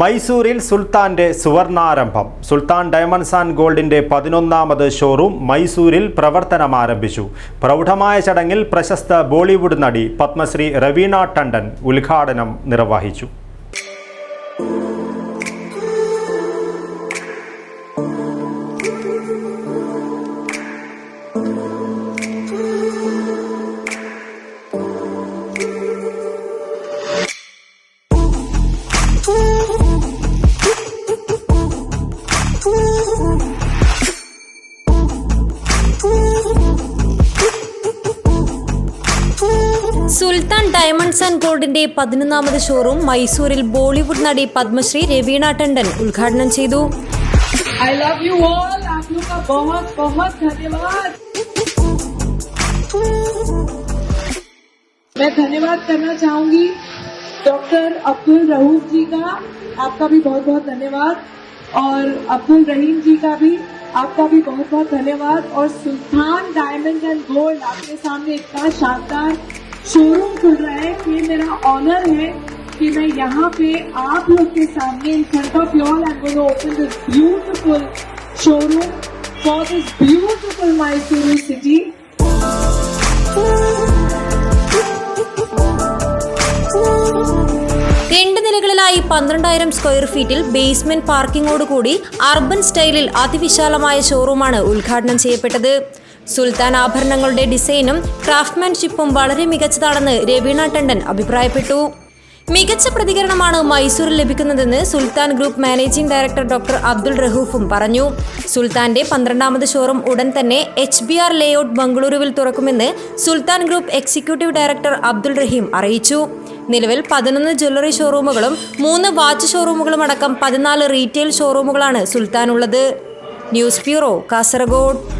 മൈസൂരിൽ സുൽത്താന്റെ സുവർണാരംഭം. സുൽത്താൻ diamonds and ഗോൾഡിന്റെ പതിനൊന്നാമത് ഷോറൂം മൈസൂരിൽ പ്രവർത്തനം ആരംഭിച്ചു. പ്രൗഢമായ ചടങ്ങിൽ പ്രശസ്ത ബോളിവുഡ് നടി പത്മശ്രീ റവീണ ടണ്ടൻ ഉദ്ഘാടനം നിർവഹിച്ചു. സുൽത്താൻ ഡയമണ്ട്സ് ആൻഡ് ഗോൾഡിന്റെ പതിനൊന്നാമത് ഷോറൂം മൈസൂരിൽ ബോളിവുഡ് നടി പത്മശ്രീ രവീണ ടണ്ടൻ ഉദ്ഘാടനം ചെയ്തു आई लव यू ऑल आप लोग का बहुत बहुत धन्यवाद मैं धन्यवाद करना चाहूंगी डॉक्टर अब्दुल रऊफ जी का आपका भी बहुत बहुत धन्यवाद और अब्दुल रहीम जी का भी आपका भी बहुत बहुत धन्यवाद और सुल्तान डायमंड एंड गोल्ड आपके सामने इतना शानदार शोरूम खुल रहा है ये मेरा ऑनर है कि मैं यहाँ पे आप लोग के सामने in front of you all I am going to open this beautiful showroom for this beautiful Mysuru city. രണ്ട് നിലകളിലായി പന്ത്രണ്ടായിരം സ്ക്വയർ ഫീറ്റിൽ ബേസ്മെന്റ് പാർക്കിംഗോടുകൂടി അർബൻ സ്റ്റൈലിൽ അതിവിശാലമായ ഷോറൂമാണ് ഉദ്ഘാടനം ചെയ്യപ്പെട്ടത് സുൽത്താൻ ആഭരണങ്ങളുടെ ഡിസൈനും ക്രാഫ്റ്റ്മാൻഷിപ്പും വളരെ മികച്ചതാണെന്ന് രവീണ ടണ്ടൻ അഭിപ്രായപ്പെട്ടു. മികച്ച പ്രതികരണമാണ് മൈസൂരിൽ ലഭിക്കുന്നതെന്ന് Sultan group managing director doctor Abdul റഹൂഫും പറഞ്ഞു. സുൽത്താന്റെ പന്ത്രണ്ടാമത് ഷോറൂം ഉടൻ തന്നെ എച്ച് ബി ആർ ലേഔട്ട് ബംഗളൂരുവിൽ തുറക്കുമെന്ന് Sultan group executive director Abdul Rahim അറിയിച്ചു. നിലവിൽ പതിനൊന്ന് ജ്വല്ലറി ഷോറൂമുകളും മൂന്ന് വാച്ച് ഷോറൂമുകളും അടക്കം പതിനാല് റീറ്റെയിൽ ഷോറൂമുകളാണ് സുൽത്താനുള്ളത്. News bureau Kasaragod.